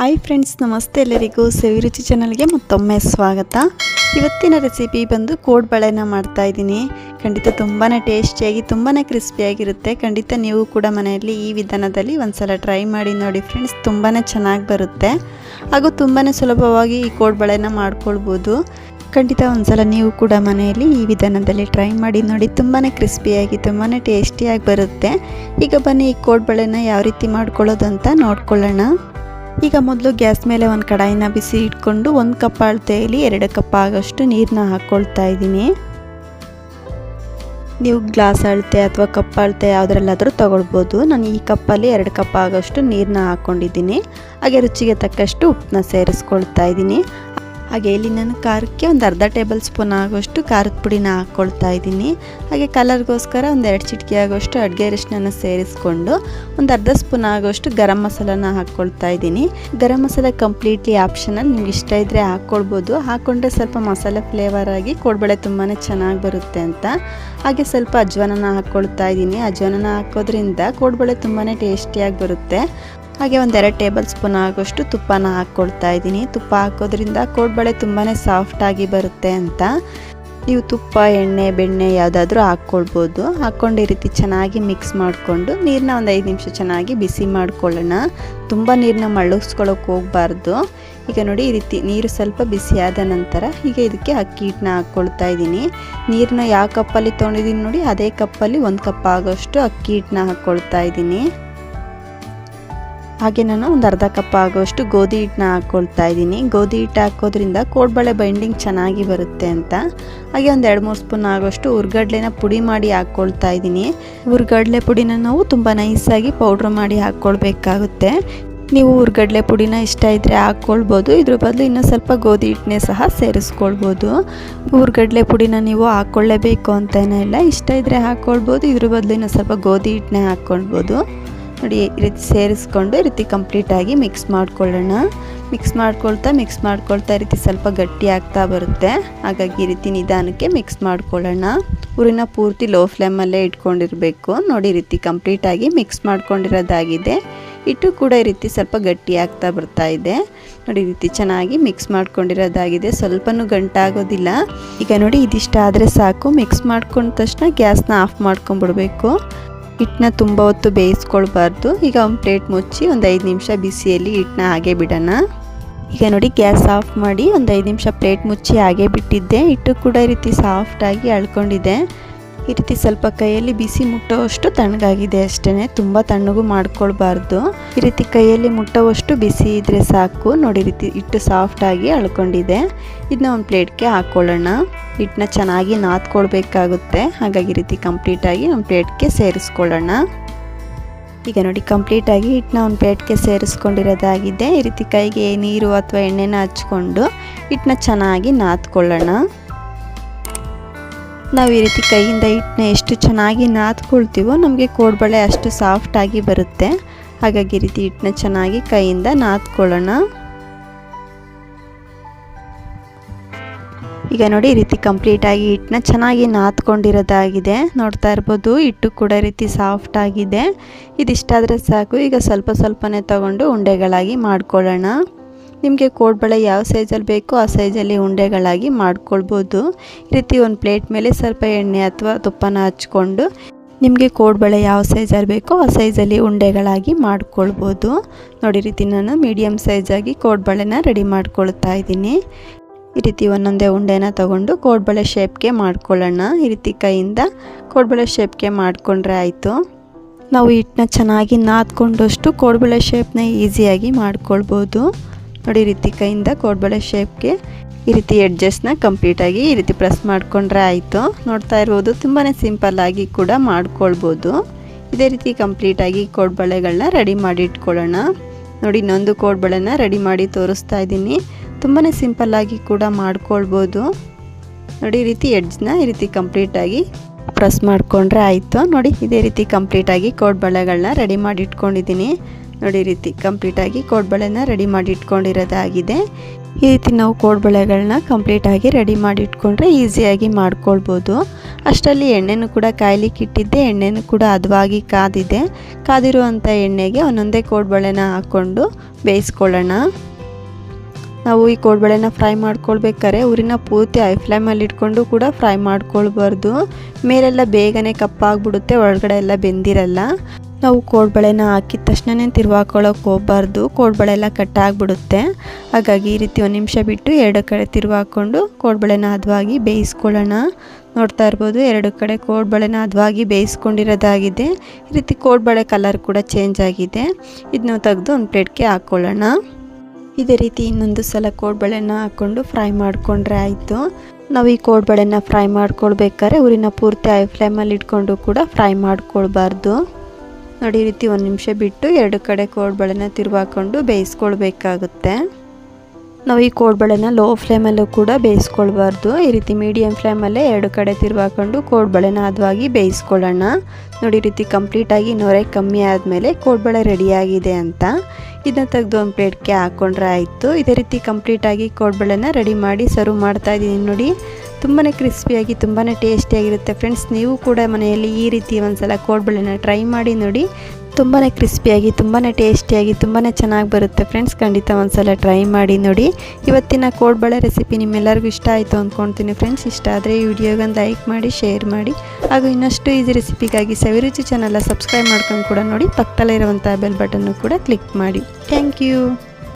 Hi friends ನಮಸ್ತೆ ಎಲ್ಲರಿಗೂ ಸವಿರುಚಿ ಚಾನಲ್ಗೆ ಮತ್ತೊಮ್ಮೆ ಸ್ವಾಗತ. ಇವತ್ತಿನ ರೆಸಿಪಿ ಬಂದು ಕೋಡ್ಬಳೆನ ಮಾಡ್ತಾ ಇದ್ದೀನಿ. ಖಂಡಿತ ತುಂಬಾ ಟೇಸ್ಟಿಯಾಗಿ ತುಂಬಾ ಕ್ರಿಸ್ಪಿಯಾಗಿರುತ್ತೆ ಖಂಡಿತ ನೀವು ಕೂಡ ಮನೆಯಲ್ಲಿ ಈ ವಿಧಾನದಲ್ಲಿ ಒಂದ್ಸಲ ಟ್ರೈ ಮಾಡಿ ನೋಡಿ ಫ್ರೆಂಡ್ಸ್ ತುಂಬಾ ಚೆನ್ನಾಗಿ ಬರುತ್ತೆ. ಹಾಗೂ ತುಂಬಾ ಸುಲಭವಾಗಿ ಈ ಕೋಡ್ ಬಳೆನ ಮಾಡ್ಕೊಳ್ಬೋದು. ಖಂಡಿತ ಒಂದ್ಸಲ ನೀವು ಕೂಡ ಮನೆಯಲ್ಲಿ ಈ ವಿಧಾನದಲ್ಲಿ ಟ್ರೈ ಮಾಡಿ ನೋಡಿ ತುಂಬಾ ಕ್ರಿಸ್ಪಿಯಾಗಿ ತುಂಬಾ ಟೇಸ್ಟಿಯಾಗಿ ಬರುತ್ತೆ. ಈಗ ಬನ್ನಿ ಈ ಕೋಡ್ ಬಳೆನ ಯಾವ ರೀತಿ ಮಾಡ್ಕೊಳ್ಳೋದು ಅಂತ ನೋಡ್ಕೊಳ್ಳೋಣ. ಈಗ ಮೊದಲು ಗ್ಯಾಸ್ ಮೇಲೆ ಒಂದು ಕಡಾಯಿನ ಬಿಸಿ ಇಟ್ಕೊಂಡು ಒಂದು ಕಪ್ ಅಳತೆಯಲ್ಲಿ ಎರಡು ಕಪ್ ಆಗೋಷ್ಟು ನೀರನ್ನ ಹಾಕ್ಕೊಳ್ತಾ ಇದ್ದೀನಿ. ನೀವು ಗ್ಲಾಸ್ ಅಳತೆ ಅಥವಾ ಕಪ್ ಅಳತೆ ಯಾವುದ್ರಲ್ಲಾದರೂ ತೊಗೊಳ್ಬೋದು. ನಾನು ಈ ಕಪ್ಪಲ್ಲಿ ಎರಡು ಕಪ್ ಆಗೋಷ್ಟು ನೀರನ್ನ ಹಾಕ್ಕೊಂಡಿದ್ದೀನಿ ಹಾಗೆ ರುಚಿಗೆ ತಕ್ಕಷ್ಟು ಉಪ್ಪನ್ನ ಸೇರಿಸ್ಕೊಳ್ತಾ ಇದ್ದೀನಿ. ಹಾಗೆ ಇಲ್ಲಿ ನಾನು ಖಾರಕ್ಕೆ ಒಂದು ಅರ್ಧ ಟೇಬಲ್ ಸ್ಪೂನ್ ಆಗೋಷ್ಟು ಖಾರದ ಪುಡಿನ ಹಾಕ್ಕೊಳ್ತಾ ಇದ್ದೀನಿ. ಹಾಗೆ ಕಲರ್ಗೋಸ್ಕರ ಒಂದು ಎರಡು ಚಿಟಿಕೆ ಆಗೋಷ್ಟು ಅಡುಗೆ ಅರಿಶಿನ ಸೇರಿಸ್ಕೊಂಡು ಒಂದು ಅರ್ಧ ಸ್ಪೂನ್ ಆಗೋಷ್ಟು ಗರಂ ಮಸಾಲನ ಹಾಕ್ಕೊಳ್ತಾ ಇದ್ದೀನಿ. ಗರಂ ಮಸಾಲ ಕಂಪ್ಲೀಟ್ಲಿ ಆಪ್ಷನಲ್, ನಿಮ್ಗೆ ಇಷ್ಟ ಇದ್ದರೆ ಹಾಕ್ಕೊಳ್ಬೋದು. ಹಾಕ್ಕೊಂಡ್ರೆ ಸ್ವಲ್ಪ ಮಸಾಲೆ ಫ್ಲೇವರ್ ಆಗಿ ಕೋಡ್ಬಳೆ ತುಂಬಾ ಚೆನ್ನಾಗಿ ಬರುತ್ತೆ ಅಂತ. ಹಾಗೆ ಸ್ವಲ್ಪ ಅಜ್ವಾನನ ಹಾಕ್ಕೊಳ್ತಾ ಇದ್ದೀನಿ. ಅಜ್ವಾನನ ಹಾಕೋದ್ರಿಂದ ಕೋಡ್ಬಳೆ ತುಂಬಾ ಟೇಸ್ಟಿಯಾಗಿ ಬರುತ್ತೆ. ಹಾಗೆ ಒಂದೆರಡು ಟೇಬಲ್ ಸ್ಪೂನ್ ಆಗೋಷ್ಟು ತುಪ್ಪನ ಹಾಕ್ಕೊಳ್ತಾ ಇದ್ದೀನಿ. ತುಪ್ಪ ಹಾಕೋದ್ರಿಂದ ಕೋಡ್ಬಳೆ ತುಂಬಾ ಸಾಫ್ಟಾಗಿ ಬರುತ್ತೆ ಅಂತ. ನೀವು ತುಪ್ಪ, ಎಣ್ಣೆ, ಬೆಣ್ಣೆ ಯಾವುದಾದ್ರೂ ಹಾಕ್ಕೊಳ್ಬೋದು. ಹಾಕ್ಕೊಂಡು ಈ ರೀತಿ ಚೆನ್ನಾಗಿ ಮಿಕ್ಸ್ ಮಾಡಿಕೊಂಡು ನೀರನ್ನ ಒಂದು ಐದು ನಿಮಿಷ ಚೆನ್ನಾಗಿ ಬಿಸಿ ಮಾಡ್ಕೊಳ್ಳೋಣ. ತುಂಬ ನೀರನ್ನ ಮಳ್ಳಿಸ್ಕೊಳ್ಳೋಕೆ ಹೋಗಬಾರ್ದು. ಈಗ ನೋಡಿ ಈ ರೀತಿ ನೀರು ಸ್ವಲ್ಪ ಬಿಸಿಯಾದ ನಂತರ ಈಗ ಇದಕ್ಕೆ ಅಕ್ಕಿ ಹಿಟ್ಟನ್ನ ಹಾಕ್ಕೊಳ್ತಾ ಇದ್ದೀನಿ. ನೀರನ್ನ ಯಾವ ಕಪ್ಪಲ್ಲಿ ತೊಗೊಂಡಿದ್ದೀನಿ ನೋಡಿ, ಅದೇ ಕಪ್ಪಲ್ಲಿ ಒಂದು ಕಪ್ ಆಗೋಷ್ಟು ಅಕ್ಕಿ ಹಿಟ್ಟನ್ನ ಹಾಕ್ಕೊಳ್ತಾ ಇದ್ದೀನಿ. ಹಾಗೆ ನಾನು ಒಂದು ಅರ್ಧ ಕಪ್ ಆಗೋಷ್ಟು ಗೋಧಿ ಹಿಟ್ಟನ್ನ ಹಾಕ್ಕೊಳ್ತಾ ಇದ್ದೀನಿ. ಗೋಧಿ ಹಿಟ್ಟು ಹಾಕೋದ್ರಿಂದ ಕೋಡ್ಬಳೆ ಬೈಂಡಿಂಗ್ ಚೆನ್ನಾಗಿ ಬರುತ್ತೆ ಅಂತ. ಹಾಗೆ ಒಂದು ಎರಡು ಮೂರು ಸ್ಪೂನ್ ಆಗೋಷ್ಟು ಹುರ್ಗಡ್ಲೆನ ಪುಡಿ ಮಾಡಿ ಹಾಕ್ಕೊಳ್ತಾ ಇದ್ದೀನಿ. ಹುರ್ಗಡ್ಲೆ ಪುಡಿನ ನಾವು ತುಂಬ ನೈಸಾಗಿ ಪೌಡ್ರ್ ಮಾಡಿ ಹಾಕ್ಕೊಳ್ಬೇಕಾಗುತ್ತೆ ನೀವು ಹುರ್ಗಡ್ಲೆ ಪುಡಿನ ಇಷ್ಟ ಇದ್ದರೆ ಹಾಕ್ಕೊಳ್ಬೋದು ಇದ್ರ ಬದಲು ಇನ್ನೂ ಸ್ವಲ್ಪ ಗೋಧಿ ಹಿಟ್ಟನ್ನೇ ಸಹ ಸೇರಿಸ್ಕೊಳ್ಬೋದು. ಹುರ್ಗಡ್ಲೆ ಪುಡಿನ ನೀವು ಹಾಕ್ಕೊಳ್ಳೇಬೇಕು ಅಂತಲೇ ಇಲ್ಲ. ಇಷ್ಟ ಇದ್ದರೆ ಹಾಕ್ಕೊಳ್ಬೋದು ಇದ್ರ ಬದಲು ಇನ್ನೂ ಸ್ವಲ್ಪ ಗೋಧಿ ಹಿಟ್ಟನ್ನೇ ಹಾಕ್ಕೊಳ್ಬೋದು ನೋಡಿ ಈ ರೀತಿ ಸೇರಿಸ್ಕೊಂಡು ಈ ರೀತಿ ಕಂಪ್ಲೀಟಾಗಿ ಮಿಕ್ಸ್ ಮಾಡ್ಕೊಳ್ಳೋಣ. ಮಿಕ್ಸ್ ಮಾಡ್ಕೊಳ್ತಾ ಮಿಕ್ಸ್ ಮಾಡ್ಕೊಳ್ತಾ ಈ ರೀತಿ ಸ್ವಲ್ಪ ಗಟ್ಟಿ ಆಗ್ತಾ ಬರುತ್ತೆ. ಹಾಗಾಗಿ ಈ ರೀತಿ ನಿಧಾನಕ್ಕೆ ಮಿಕ್ಸ್ ಮಾಡ್ಕೊಳ್ಳೋಣ. ಊರಿನ ಪೂರ್ತಿ ಲೋ ಫ್ಲೇಮಲ್ಲೇ ಇಟ್ಕೊಂಡಿರಬೇಕು. ನೋಡಿ ಈ ರೀತಿ ಕಂಪ್ಲೀಟಾಗಿ ಮಿಕ್ಸ್ ಮಾಡ್ಕೊಂಡಿರೋದಾಗಿದೆ. ಇಟ್ಟು ಕೂಡ ಈ ರೀತಿ ಸ್ವಲ್ಪ ಗಟ್ಟಿ ಆಗ್ತಾ ಬರ್ತಾ ಇದೆ. ನೋಡಿ ಈ ರೀತಿ ಚೆನ್ನಾಗಿ ಮಿಕ್ಸ್ ಮಾಡ್ಕೊಂಡಿರೋದಾಗಿದೆ. ಸ್ವಲ್ಪನೂ ಗಂಟಾಗೋದಿಲ್ಲ. ಈಗ ನೋಡಿ ಇದಿಷ್ಟ ಆದರೆ ಸಾಕು. ಮಿಕ್ಸ್ ಮಾಡ್ಕೊಂಡ ತಕ್ಷಣ ಗ್ಯಾಸ್ನ ಆಫ್ ಮಾಡ್ಕೊಂಡ್ಬಿಡ್ಬೇಕು. ಹಿಟ್ಟನ್ನ ತುಂಬ ಹೊತ್ತು ಬೇಯಿಸ್ಕೊಳ್ಬಾರ್ದು. ಈಗ ಒಂದು ಪ್ಲೇಟ್ ಮುಚ್ಚಿ ಒಂದು ಐದು ನಿಮಿಷ ಬಿಸಿಯಲ್ಲಿ ಹಿಟ್ಟನ್ನ ಹಾಗೆ ಬಿಡೋಣ. ಈಗ ನೋಡಿ ಗ್ಯಾಸ್ ಆಫ್ ಮಾಡಿ ಒಂದು ಐದು ನಿಮಿಷ ಪ್ಲೇಟ್ ಮುಚ್ಚಿ ಹಾಗೆ ಬಿಟ್ಟಿದ್ದೆ. ಹಿಟ್ಟು ಕೂಡ ಈ ರೀತಿ ಸಾಫ್ಟಾಗಿ ಅಳ್ಕೊಂಡಿದೆ. ಈ ರೀತಿ ಸ್ವಲ್ಪ ಕೈಯಲ್ಲಿ ಬಿಸಿ ಮುಟ್ಟೋವಷ್ಟು ತಣ್ಣಗಾಗಿದೆ ಅಷ್ಟೇ ತುಂಬ ತಣ್ಣಗೂ ಮಾಡ್ಕೊಳ್ಬಾರ್ದು. ಈ ರೀತಿ ಕೈಯಲ್ಲಿ ಮುಟ್ಟೋವಷ್ಟು ಬಿಸಿ ಇದ್ದರೆ ಸಾಕು. ನೋಡಿ ರೀತಿ ಹಿಟ್ಟು ಸಾಫ್ಟಾಗಿ ಅಳ್ಕೊಂಡಿದೆ. ಇದನ್ನ ಒಂದು ಪ್ಲೇಟ್ಗೆ ಹಾಕ್ಕೊಳ್ಳೋಣ ಹಿಟ್ಟನ್ನ ಚೆನ್ನಾಗಿ ನಾದ್ಕೊಳ್ಬೇಕಾಗುತ್ತೆ ಹಾಗಾಗಿ ರೀತಿ ಕಂಪ್ಲೀಟಾಗಿ ನಮ್ಮ ಪ್ಲೇಟ್ಗೆ ಸೇರಿಸ್ಕೊಳ್ಳೋಣ. ಈಗ ನೋಡಿ, ಕಂಪ್ಲೀಟಾಗಿ ಹಿಟ್ಟನ್ನ ಒಂದು ಪ್ಲೇಟ್ಗೆ ಸೇರಿಸ್ಕೊಂಡಿರೋದಾಗಿದೆ. ಈ ರೀತಿ ಕೈಗೆ ನೀರು ಅಥವಾ ಎಣ್ಣೆನ ಹಚ್ಕೊಂಡು ಹಿಟ್ಟನ್ನ ಚೆನ್ನಾಗಿ ನಾದ್ಕೊಳ್ಳೋಣ. ನಾವು ಈ ರೀತಿ ಕೈಯಿಂದ ಹಿಟ್ಟನ್ನ ಎಷ್ಟು ಚೆನ್ನಾಗಿ ನಾದ್ಕೊಳ್ತೀವೋ ನಮಗೆ ಕೋಡ್ಬಳೆ ಅಷ್ಟು ಸಾಫ್ಟಾಗಿ ಬರುತ್ತೆ. ಹಾಗಾಗಿ ರೀತಿ ಹಿಟ್ಟನ್ನ ಚೆನ್ನಾಗಿ ಕೈಯಿಂದ ನಾದ್ಕೊಳ್ಳೋಣ. ಈಗ ನೋಡಿ ಈ ರೀತಿ ಕಂಪ್ಲೀಟಾಗಿ ಹಿಟ್ಟನ್ನ ಚೆನ್ನಾಗಿ ನಾದ್ಕೊಂಡಿರೋದಾಗಿದೆ. ನೋಡ್ತಾ ಇರ್ಬೋದು ಹಿಟ್ಟು ಕೂಡ ರೀತಿ ಸಾಫ್ಟ್ ಆಗಿದೆ. ಇದಿಷ್ಟಾದರೆ ಸಾಕು. ಈಗ ಸ್ವಲ್ಪ ಸ್ವಲ್ಪನೇ ತಗೊಂಡು ಉಂಡೆಗಳಾಗಿ ಮಾಡ್ಕೊಳ್ಳೋಣ. ನಿಮಗೆ ಕೋಡ್ಬಳೆ ಯಾವ ಸೈಜಲ್ಲಿ ಬೇಕೋ ಆ ಸೈಜಲ್ಲಿ ಉಂಡೆಗಳಾಗಿ ಮಾಡ್ಕೊಳ್ಬೋದು. ಈ ರೀತಿ ಒಂದು ಪ್ಲೇಟ್ ಮೇಲೆ ಸ್ವಲ್ಪ ಎಣ್ಣೆ ಅಥವಾ ತುಪ್ಪನ ಹಚ್ಕೊಂಡು ನಿಮಗೆ ಕೋಡ್ಬಳೆ ಯಾವ ಸೈಜಲ್ಲಿ ಬೇಕೋ ಆ ಸೈಜಲ್ಲಿ ಉಂಡೆಗಳಾಗಿ ಮಾಡ್ಕೊಳ್ಬೋದು. ನೋಡಿ ರೀತಿ ನಾನು ಮೀಡಿಯಮ್ ಸೈಜಾಗಿ ಕೋಡ್ಬಳೆನ ರೆಡಿ ಮಾಡ್ಕೊಳ್ತಾ ಇದ್ದೀನಿ. ಈ ರೀತಿ ಒಂದೊಂದೇ ಉಂಡೆನ ತಗೊಂಡು ಕೋಡ್ಬಳೆ ಶೇಪ್ಗೆ ಮಾಡ್ಕೊಳ್ಳೋಣ. ಈ ರೀತಿ ಕೈಯಿಂದ ಕೋಡ್ಬಳೆ ಶೇಪ್ಗೆ ಮಾಡಿಕೊಂಡ್ರೆ ಆಯಿತು. ನಾವು ಹಿಟ್ಟನ್ನ ಚೆನ್ನಾಗಿ ನಾದ್ಕೊಂಡಷ್ಟು ಕೋಡ್ಬಳೆ ಶೇಪ್ನ ಈಸಿಯಾಗಿ ಮಾಡ್ಕೊಳ್ಬೋದು. ನೋಡಿ ಈ ರೀತಿ ಕೈಯಿಂದ ಕೋಡ್ಬಳೆ ಶೇಪ್ಗೆ ಈ ರೀತಿ ಎಡ್ಜಸ್ಟ್ನ ಕಂಪ್ಲೀಟಾಗಿ ಈ ರೀತಿ ಪ್ರೆಸ್ ಮಾಡಿಕೊಂಡ್ರೆ ಆಯಿತು. ನೋಡ್ತಾ ಇರ್ಬೋದು ತುಂಬಾ ಸಿಂಪಲ್ಲಾಗಿ ಕೂಡ ಮಾಡ್ಕೊಳ್ಬೋದು. ಇದೇ ರೀತಿ ಕಂಪ್ಲೀಟಾಗಿ ಕೋಡ್ಬಳೆಗಳನ್ನ ರೆಡಿ ಮಾಡಿ ಇಟ್ಕೊಳ್ಳೋಣ. ನೋಡಿ ಇನ್ನೊಂದು ಕೋಡ್ಬಳೆನ ರೆಡಿ ಮಾಡಿ ತೋರಿಸ್ತಾ ಇದ್ದೀನಿ. ತುಂಬಾ ಸಿಂಪಲ್ಲಾಗಿ ಕೂಡ ಮಾಡ್ಕೊಳ್ಬೋದು. ನೋಡಿ, ಈ ರೀತಿ ಎಡ್ಜ್ನ ಈ ರೀತಿ ಕಂಪ್ಲೀಟಾಗಿ ಪ್ರೆಸ್ ಮಾಡಿಕೊಂಡ್ರೆ ಆಯಿತು. ನೋಡಿ, ಇದೇ ರೀತಿ ಕಂಪ್ಲೀಟಾಗಿ ಕೋಡ್ಬಳೆಗಳನ್ನ ರೆಡಿ ಮಾಡಿ ಇಟ್ಕೊಂಡಿದ್ದೀನಿ. ನೋಡಿ, ಈ ರೀತಿ ಕಂಪ್ಲೀಟಾಗಿ ಕೋಡ್ಬಳೆನ ರೆಡಿ ಮಾಡಿ ಇಟ್ಕೊಂಡಿರೋದಾಗಿದೆ. ಈ ರೀತಿ ನಾವು ಕೋಡ್ಬಳೆಗಳನ್ನ ಕಂಪ್ಲೀಟಾಗಿ ರೆಡಿ ಮಾಡಿ ಇಟ್ಕೊಂಡ್ರೆ ಈಸಿಯಾಗಿ ಮಾಡ್ಕೊಳ್ಬೋದು. ಅಷ್ಟರಲ್ಲಿ ಎಣ್ಣೆನೂ ಕೂಡ ಕಾಯ್ಲಿಕ್ಕೆ ಇಟ್ಟಿದ್ದೆ. ಎಣ್ಣೆನೂ ಕೂಡ ಅದವಾಗಿ ಕಾದಿದೆ. ಕಾದಿರುವಂಥ ಎಣ್ಣೆಗೆ ಒಂದೊಂದೇ ಕೋಡ್ಬಳೆನ ಹಾಕ್ಕೊಂಡು ಬೇಯಿಸ್ಕೊಳ್ಳೋಣ. ನಾವು ಈ ಕೋಡ್ಬಳೆನ ಫ್ರೈ ಮಾಡ್ಕೊಳ್ಬೇಕಾದ್ರೆ ಊರಿನ ಪೂರ್ತಿ ಐ ಫ್ಲೇಮಲ್ಲಿ ಇಟ್ಕೊಂಡು ಕೂಡ ಫ್ರೈ ಮಾಡ್ಕೊಳ್ಬಾರ್ದು. ಮೇಲೆಲ್ಲ ಬೇಗನೆ ಕಪ್ಪಾಗ್ಬಿಡುತ್ತೆ, ಒಳಗಡೆ ಎಲ್ಲ ಬೆಂದಿರಲ್ಲ. ನಾವು ಕೋಡ್ಬಳೆನ ಹಾಕಿದ ತಕ್ಷಣನೇ ತಿರುವಾಕೊಳ್ಳೋಕೆ ಹೋಗ್ಬಾರ್ದು ಕೋಡ್ಬಳೆ ಎಲ್ಲ ಕಟ್ಟಾಗ್ಬಿಡುತ್ತೆ. ಹಾಗಾಗಿ ಈ ರೀತಿ ಒಂದು ನಿಮಿಷ ಬಿಟ್ಟು ಎರಡು ಕಡೆ ತಿರುವಾಕೊಂಡು ಕೋಡ್ಬಳೆನ ಹದವಾಗಿ ಬೇಯಿಸ್ಕೊಳ್ಳೋಣ. ನೋಡ್ತಾ ಇರ್ಬೋದು, ಎರಡು ಕಡೆ ಕೋಡ್ಬಳೆನ ಹದವಾಗಿ ಬೇಯಿಸ್ಕೊಂಡಿರೋದಾಗಿದೆ. ಈ ರೀತಿ ಕೋಡ್ಬಳೆ ಕಲರ್ ಕೂಡ ಚೇಂಜ್ ಆಗಿದೆ. ಇದನ್ನ ತೆಗೆದು ಒಂದು ಪ್ಲೇಟ್ಗೆ ಹಾಕ್ಕೊಳ್ಳೋಣ ಇದೇ ರೀತಿ ಇನ್ನೊಂದು ಸಲ ಕೋಡ್ಬಳೆನ ಹಾಕ್ಕೊಂಡು ಫ್ರೈ ಮಾಡಿಕೊಂಡ್ರೆ ಆಯಿತು. ನಾವು ಈ ಕೋಡ್ಬಳೆನ ಫ್ರೈ ಮಾಡ್ಕೊಳ್ಬೇಕಾದ್ರೆ ಊರಿನ ಪೂರ್ತಿ ಐ ಫ್ಲೇಮಲ್ಲಿ ಇಟ್ಕೊಂಡು ಕೂಡ ಫ್ರೈ ಮಾಡ್ಕೊಳ್ಬಾರ್ದು. ನೋಡಿ ರೀತಿ ಒಂದು ನಿಮಿಷ ಬಿಟ್ಟು ಎರಡು ಕಡೆ ಕೋಡ್ಬಳೆನ ತಿರುವಾಕೊಂಡು ಬೇಯಿಸ್ಕೊಳ್ಬೇಕಾಗುತ್ತೆ. ನಾವು ಈ ಕೋಡ್ಬಳೆನ ಲೋ ಫ್ಲೇಮಲ್ಲೂ ಕೂಡ ಬೇಯಿಸ್ಕೊಳ್ಬಾರ್ದು. ಈ ರೀತಿ ಮೀಡಿಯಮ್ ಫ್ಲೇಮಲ್ಲೇ ಎರಡು ಕಡೆ ತಿರುವಾಕೊಂಡು ಕೋಡ್ಬಳೆನ ಹದವಾಗಿ ಬೇಯಿಸ್ಕೊಳ್ಳೋಣ. ನೋಡಿ, ಈ ರೀತಿ ಕಂಪ್ಲೀಟಾಗಿ ನೊರೆ ಕಮ್ಮಿ ಆದಮೇಲೆ ಕೋಡ್ಬಳೆ ರೆಡಿಯಾಗಿದೆ ಅಂತ. ಇದನ್ನ ತೆಗೆದು ಒಂದು ಪ್ಲೇಟ್ಗೆ ಹಾಕ್ಕೊಂಡ್ರೆ ಆಯಿತು. ಇದೇ ರೀತಿ ಕಂಪ್ಲೀಟಾಗಿ ಕೋಡ್ಬಳೆನ ರೆಡಿ ಮಾಡಿ ಸರ್ವ್ ಮಾಡ್ತಾ ಇದ್ದೀನಿ ನೋಡಿ. ತುಂಬಾ ಕ್ರಿಸ್ಪಿಯಾಗಿ ತುಂಬಾ ಟೇಸ್ಟಿಯಾಗಿರುತ್ತೆ ಫ್ರೆಂಡ್ಸ್ ನೀವು ಕೂಡ ಮನೆಯಲ್ಲಿ ಈ ರೀತಿ ಒಂದ್ಸಲ ಕೋಡ್ಬಳೆನ ಟ್ರೈ ಮಾಡಿ ನೋಡಿ. ತುಂಬಾ ಕ್ರಿಸ್ಪಿಯಾಗಿ ತುಂಬಾ ಟೇಸ್ಟಿಯಾಗಿ ತುಂಬಾ ಚೆನ್ನಾಗಿ ಬರುತ್ತೆ. ಫ್ರೆಂಡ್ಸ್ ಖಂಡಿತ ಒಂದ್ಸಲ ಟ್ರೈ ಮಾಡಿ ನೋಡಿ. ಇವತ್ತಿನ ಕೋಡ್ಬಳೆ ರೆಸಿಪಿ ನಿಮ್ಮೆಲ್ಲರಿಗೂ ಇಷ್ಟ ಆಯಿತು ಅಂದ್ಕೊಳ್ತೀನಿ ಫ್ರೆಂಡ್ಸ್ ಇಷ್ಟ ಆದರೆ ಈ ವಿಡಿಯೋಗೊಂದು ಲೈಕ್ ಮಾಡಿ ಶೇರ್ ಮಾಡಿ. ಹಾಗೂ ಇನ್ನಷ್ಟು ಈಸಿ ರೆಸಿಪಿಗಾಗಿ ಸವಿರುಚಿ ಚಾನಲ್ನ ಸಬ್ಸ್ಕ್ರೈಬ್ ಮಾಡ್ಕೊಂಡು ಕೂಡ ನೋಡಿ ಪಕ್ಕದಲ್ಲಿರುವಂಥ ಬೆಲ್ ಬಟನ್ನು ಕೂಡ ಕ್ಲಿಕ್ ಮಾಡಿ. Thank you